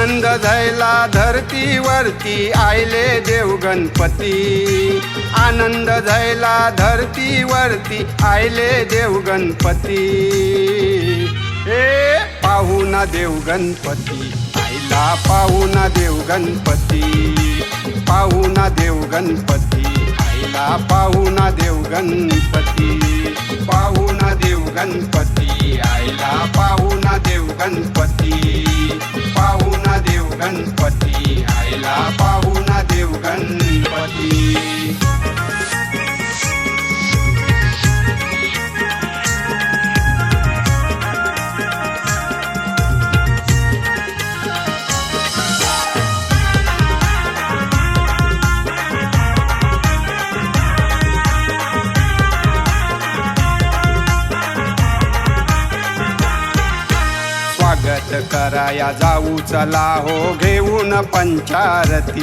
आनंद झाला धरतीवरती आयले देव गणपती आनंद झाला धरतीवरती आयले देव गणपती हे पाहुणा देव गणपती आईला पाहुणा देव गणपती पाहुणा देव गणपती आईला पाहुणा देव गणपती पाहुणा देव गणपती आईला पाहुणा देव गणपती गणपती आईला पाहुणा देव गणपती. स्वागत कराया जाऊ चला हो घेऊन पंचारती.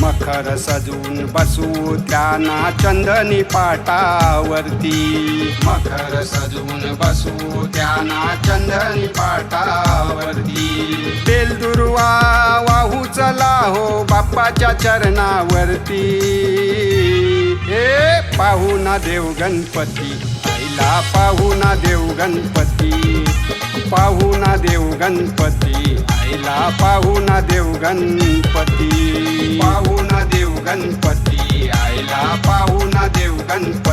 मखर सजून बसू त्यांना चंदनी पाटावरती. मखर सजून बसू त्यांना चंदनी पाटावरती. बेलदुर्वा वाहू चला हो बाप्पाच्या चरणावरती. हे पाहुणा देव गणपती. आईला पाहुणा देव गणपती पाहुणा देव गणपती. आईला पाहुणा देव गणपती पाहुणा देव गणपती. आईला पाहुणा देव गणपती.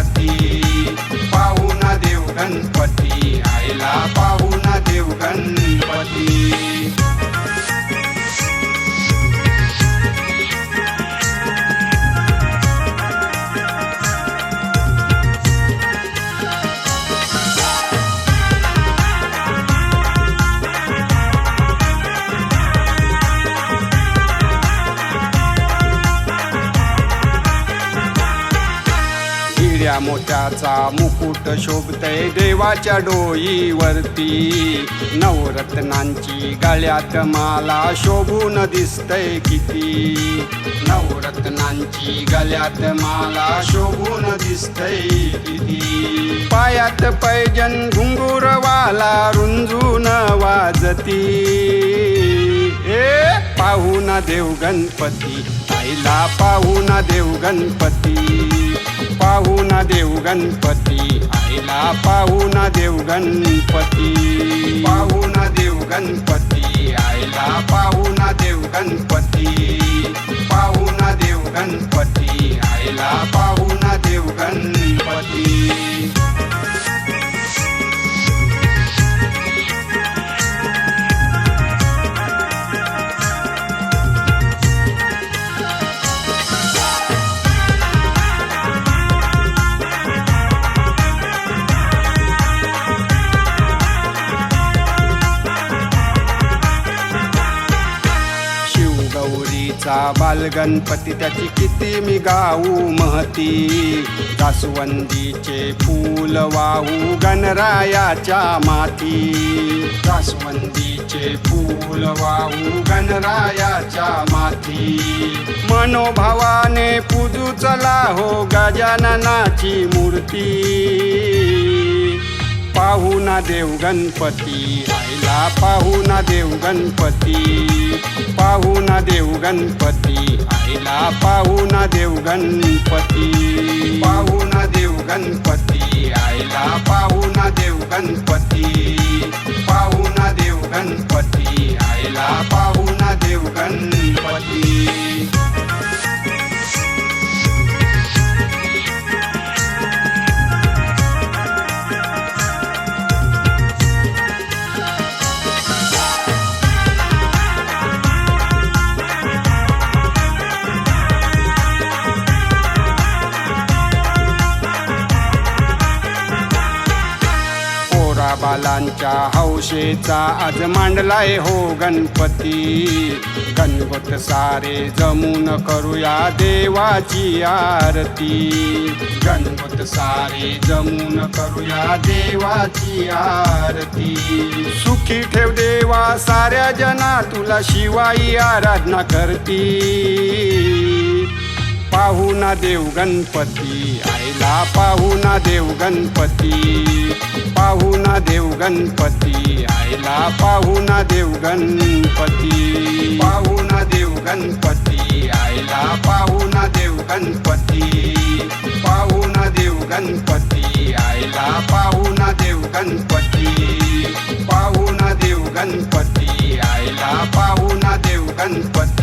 हिऱ्या मोत्याचा मुकुट शोभतय देवाच्या डोईवरती. नवरत्नांची गळ्यात माला शोभून दिसतय किती. नवरत्नांची गळ्यात माला शोभून दिसतय किती. पायात पैजन घुंगुरवाला रुंजून वाजती. ए पाहुना देव गणपती आईला पाहुना देव गणपती. पाहुणा देव गणपती. आईला पाहुणा देव गणपती. पाहुणा देव गणपती. आईला पाहुणा देव गणपती. पाहुणा देव गणपती. आईला पाहुणा देव गणपती. शिवगौरीचा बालगणपती त्याची किती मी गाऊ महती. जास्वंदीचे फूल वाहू गणरायाच्या माती. जास्वंदीचे फूल वाहू गणरायाच्या माती. मनोभावाने पूजू चला हो गजाननाची मूर्ती. पाहुणा देव गणपती. आईला पाहुणा देव गणपती. पाहुणा देव गणपती. आईला पाहुणा देव गणपती. पाहुणा देव गणपती. आईला पाहुणा देव गणपती. पाहुणा देव गणपती. बालांच्या हौशेचा आज मांडलाय हो गणपती. गणवत सारे जमून करूया देवाची आरती. गणपत सारे जमून करूया देवाची आरती. सुखी ठेव देवा साऱ्या जना तुला शिवाई आराधना करती. पाहुना देव गणपती आईला पाहुना देव गणपती पाहुना देव गणपती आईला पाहुना देव गणपती पाहुना देव गणपती आईला पाहुना देव गणपती पाहुना देव गणपती आईला पाहुना देव गणपती पाहुना देव गणपती आईला पाहुना देव गणपती